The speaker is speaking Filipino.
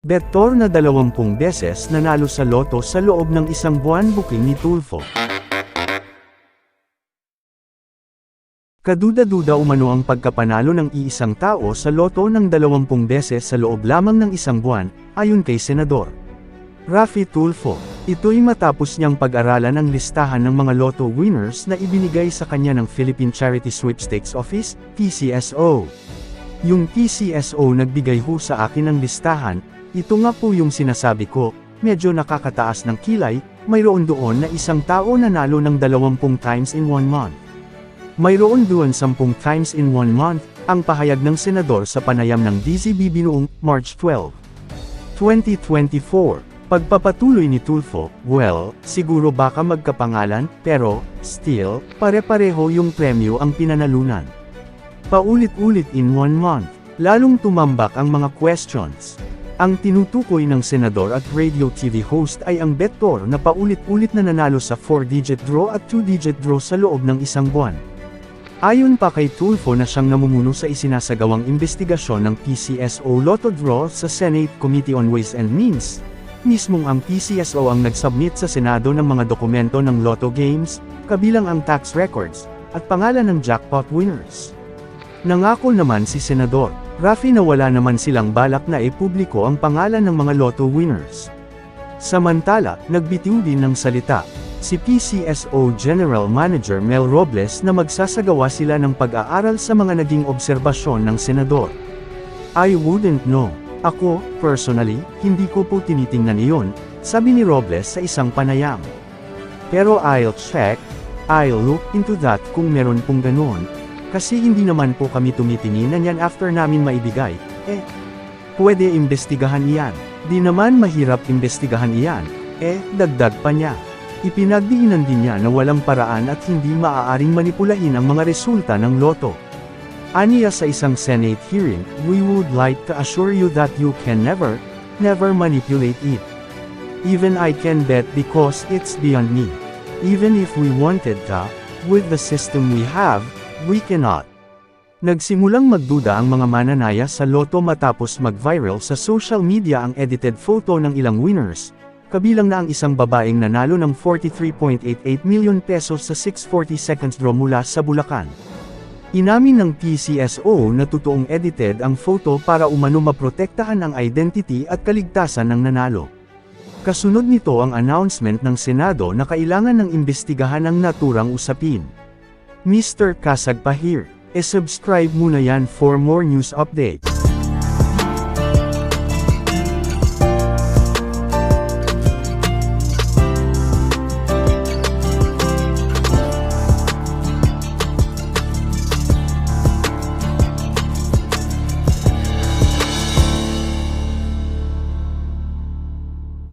Betor na 20 beses nanalo sa loto sa loob ng isang buwan booking ni Tulfo. Kaduda-duda umano ang pagkapanalo ng iisang tao sa loto ng 20 beses sa loob lamang ng isang buwan, ayon kay Senador. Rafi Tulfo. Ito'y matapos niyang pag-aralan ang listahan ng mga loto winners na ibinigay sa kanya ng Philippine Charity Sweepstakes Office, PCSO. Yung PCSO nagbigay ho sa akin ng listahan, ito nga po yung sinasabi ko, medyo nakakataas ng kilay, mayroon doon na isang tao nanalo ng 20 times in one month. Mayroon doon 10 times in one month, ang pahayag ng senador sa panayam ng DZBB noong March 12, 2024. Pagpapatuloy ni Tulfo, well, siguro baka magkapangalan, pero, still, pare-pareho yung premyo ang pinanalunan. Paulit-ulit in one month, lalong tumambak ang mga questions. Ang tinutukoy ng senador at radio TV host ay ang betor na paulit-ulit na nanalo sa 4-digit draw at 2-digit draw sa loob ng isang buwan. Ayon pa kay Tulfo na siyang namumuno sa isinasagawang investigasyon ng PCSO Lotto Draw sa Senate Committee on Ways and Means, mismong ang PCSO ang nagsubmit sa Senado ng mga dokumento ng Lotto Games, kabilang ang tax records, at pangalan ng jackpot winners. Nangako naman si Senador, Rafi na wala naman silang balak na ipubliko ang pangalan ng mga Lotto winners. Samantala, nagbitiw din ng salita, si PCSO General Manager Mel Robles na magsasagawa sila ng pag-aaral sa mga naging obserbasyon ng Senador. I wouldn't know. Ako, personally, hindi ko po tinitingnan iyon, sabi ni Robles sa isang panayam. Pero I'll check, I'll look into that kung meron pong ganon, kasi hindi naman po kami tumitingin na yan after namin maibigay, eh. Pwede imbestigahan iyan. Di naman mahirap imbestigahan iyan, eh, dagdag pa niya. Ipinagdiinan din niya na walang paraan at hindi maaaring manipulahin ang mga resulta ng loto. Aniya sa isang Senate hearing, we would like to assure you that you can never, never manipulate it. Even I can bet because it's beyond me. Even if we wanted to, with the system we have, we cannot. Nagsimulang magduda ang mga mananaya sa loto matapos mag-viral sa social media ang edited photo ng ilang winners, kabilang na ang isang babaeng nanalo ng 43.88 million pesos sa 640 seconds draw mula sa Bulacan. Inamin ng PCSO na totoong edited ang photo para umano maprotektahan ang identity at kaligtasan ng nanalo. Kasunod nito ang announcement ng Senado na kailangan ng imbestigahan ang naturang usapin. Mr. Kasag pa here, e-subscribe muna yan for more news updates.